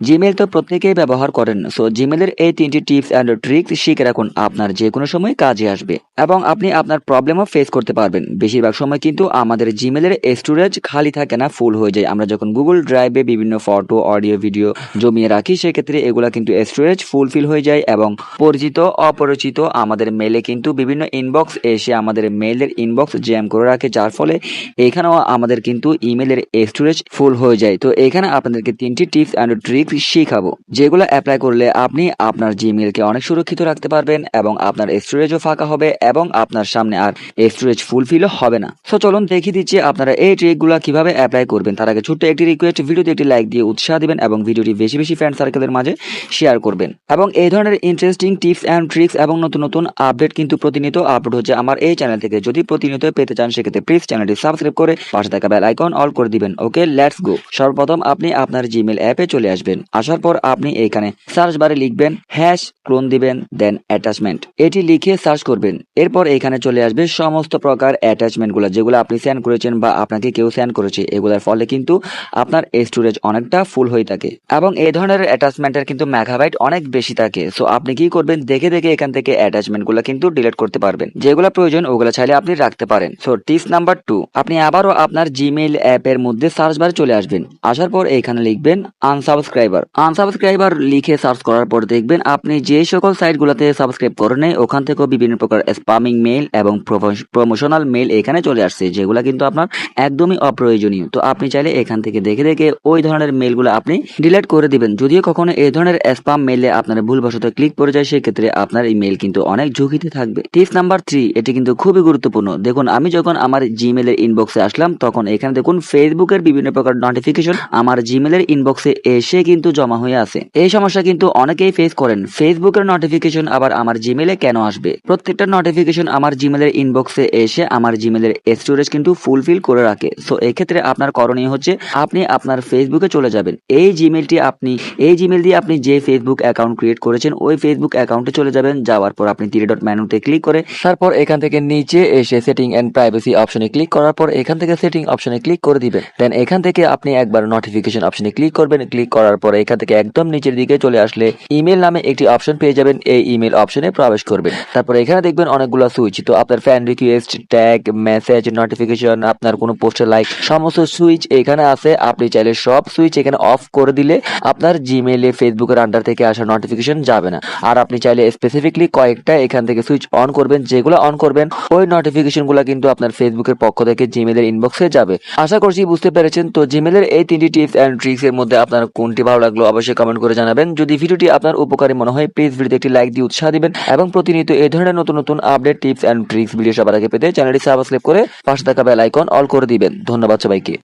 Gmail তো প্রত্যেকেই ব্যবহার করেন সো জিমেলের এই তিনটি টিপস অ্যান্ড ট্রিক্স শিখে রাখুন, আপনার যে কোনো সময় কাজে আসবে, এবং আপনি আপনার প্রবলেমও ফেস করতে পারবেন। বেশিরভাগ সময় কিন্তু আমাদের জিমেলের স্টোরেজ খালি থাকে না ফুল হয়ে যায়। আমরা যখন গুগল ড্রাইভে বিভিন্ন ফটো অডিও ভিডিও জমিয়ে রাখি, সেক্ষেত্রে এগুলা কিন্তু স্টোরেজ ফুলফিল হয়ে যায়, এবং পরিচিত, অপরিচিত আমাদের মেলে কিন্তু বিভিন্ন ইনবক্স এসে আমাদের মেলের ইনবক্স জ্যাম করে রাখে, যার ফলে এখানেও আমাদের কিন্তু ইমেলের স্টোরেজ ফুল হয়ে যায়। তো এখানে আপনাদেরকে তিনটি টিপস অ্যান্ড ট্রিক্স শিখাবো, যেগুলো অ্যাপ্লাই করলে আপনি আপনার জিমেলকে অনেক সুরক্ষিত রাখতে পারবেন এবং আপনার স্টোরেজও ফাঁকা হবে এবং আপনার সামনে আর স্টোরেজ ফুলফিলও হবে না। সো চলুন দেখিয়ে দিচ্ছি আপনারা এই ট্রিকগুলো কীভাবে অ্যাপ্লাই করবেন। তার আগে ছোট্ট একটি রিকোয়েস্ট ভিডিওতে একটি লাইক দিয়ে উৎসাহ দিবেন এবং ভিডিওটি বেশি বেশি ফ্রেন্ড সার্কেলের মাঝে শেয়ার করবেন। এবং এই ধরনের ইন্টারেস্টিং টিপস অ্যান্ড ট্রিক্স এবং নতুন নতুন আপডেট কিন্তু প্রতিনিয়ত আপলোড হচ্ছে আমার এই চ্যানেল থেকে। যদি প্রতিনিয়ত পেতে চান, সেক্ষেত্রে প্লিজ চ্যানেলটি সাবস্ক্রাইব করে পাশে থাকা বেল আইকন অল করে দিবেন। ওকে লেটস গো সর্বপ্রথম আপনি আপনার জিমেল অ্যাপে চলে আসবেন। আসার পর আপনি এখানে সার্চ বারে লিখবেন হ্যাশ ক্লোন দিবেন, দেন অ্যাটাচমেন্ট। এটি লিখে সার্চ করবেন। এরপর এখানে চলে আসবে সমস্ত প্রকার অ্যাটাচমেন্টগুলো যেগুলো আপনি সেন্ড করেছেন বা আপনাকে কেউ সেন্ড করেছে। এগুলোর ফলে কিন্তু আপনার স্টোরেজ অনেকটা ফুল হয়ে থাকে। এবং এই ধরনের অ্যাটাচমেন্টের কিন্তু মেগাবাইট অনেক বেশি থাকে। সো আপনি কি করবেন? দেখে দেখে এখান থেকে অ্যাটাচমেন্টগুলো কিন্তু ডিলিট করতে পারবেন। যেগুলো প্রয়োজন, ওগুলো চাইলে আপনি রাখতে পারেন। সো টিপস নাম্বার টু, আপনি আবারও আপনার জিমেইল অ্যাপের মধ্যে সার্চ বারে চলে আসবেন। আসার পর এখানে লিখবেন আনসাবস্ক্রাইবার আনসাবস্ক্রাইবার লিখে সার্চ করার পর দেখবেন আপনি যে সকল সাইটগুলোতে সাবস্ক্রাইব করেন ওখান থেকেও বিভিন্ন প্রকার স্পামিং মেইল এবং প্রমোশনাল মেল এখানে চলে আসছে, যেগুলো কিন্তু আপনার একদমই অপ্রয়োজনীয়। তো আপনি চাইলে এখান থেকে দেখে দেখে ওই ধরনের মেইলগুলো আপনি ডিলিট করে দিবেন। যদিও কখনো এই ধরনের স্পাম মেলে আপনার ভুলবশত ক্লিক করে যায়, সেক্ষেত্রে আপনার এই মেইল কিন্তু অনেক ঝুঁকিতে থাকবে। টিপস নাম্বার থ্রি এটি কিন্তু খুবই গুরুত্বপূর্ণ। দেখুন, আমি যখন আমার জিমেলের ইনবক্সে আসলাম, তখন এখানে দেখুন ফেসবুকের বিভিন্ন প্রকার নোটিফিকেশন আমার জিমেলের ইনবক্সে এসে কিন্তু জমা হয়ে আছে। এই সমস্যা কিন্তু অনেকেই ফেস করেন। ফেসবুকের নোটিফিকেশন আবার আমার জিমেলে কেন আসবে? প্রত্যেকটা নোটিফিকেশন আমার জিমেলের ইনবক্সে এসে আমার জিমেলের স্টোরেজ কিন্তু ফুলফিল করে রাখে। সো এক্ষেত্রে আপনার করণীয় হচ্ছে আপনি আপনার ফেসবুকে চলে যাবেন। এই জিমেলটি আপনি, এই জিমেল দিয়ে আপনি যে ফেসবুক অ্যাকাউন্ট ক্রিয়েট করেছেন, ওই ফেসবুক অ্যাকাউন্টে চলে যাবেন। যাওয়ার পর আপনি থ্রি ডট মেনুতে ক্লিক করে, তারপর এখান থেকে নিচে এসে সেটিং এন্ড প্রাইভেসি অপশনে ক্লিক করার পর এখান থেকে সেটিং অপশনে ক্লিক করে দিবেন। দেন এখান থেকে আপনি একবার নোটিফিকেশন অপশনে ক্লিক করবেন। ক্লিক করার পর এখান থেকে একদম নিচের দিকে চলে আসলে ইমেল নামে একটি অপশন পেয়ে যাবেন। এই ইমেল অপশনে প্রবেশ করবেন। তারপর এখানে দেখবেন অনেকগুলো সুইচ তো আপনার fan request tag message notification আপনার কোনো পোস্টের লাইক সমস্ত সুইচ এখানে আছে। আপনি চাইলে সব সুইচ এখানে অফ করে দিলে আপনার জিমেইলে ফেসবুকের আন্ডার থেকে আসা নোটিফিকেশন যাবে না। আর আপনি চাইলে স্পেসিফিকলি কয়েকটা এখান থেকে সুইচ অন করবেন। যেগুলো অন করবেন, ওই নোটিফিকেশনগুলো কিন্তু আপনার ফেসবুকের পক্ষ থেকে জিমেলের ইনবক্সে যাবে। আশা করছি বুঝতে পেরেছেন। তো জিমেলের এই তিনটি টিপস অ্যান্ড ট্রিক্স এর মধ্যে আপনার কোনটি ভালো লাগল, অবশ্যই কমেন্ট করে জানাবেন। যদি ভিডিওটি আপনার উপকারী মনে হয় প্লিজ ভিডিওতে একটি লাইক দিয়ে উৎসাহ দিবেন এবং প্রতিনিয়ত এই ধরনের নতুন নতুন update tips and tricks video সবার আগে পেতে চ্যানেলটি সাবস্ক্রাইব করে পাশে থাকা বেল আইকন অল করে দিবেন। ধন্যবাদ সবাইকে।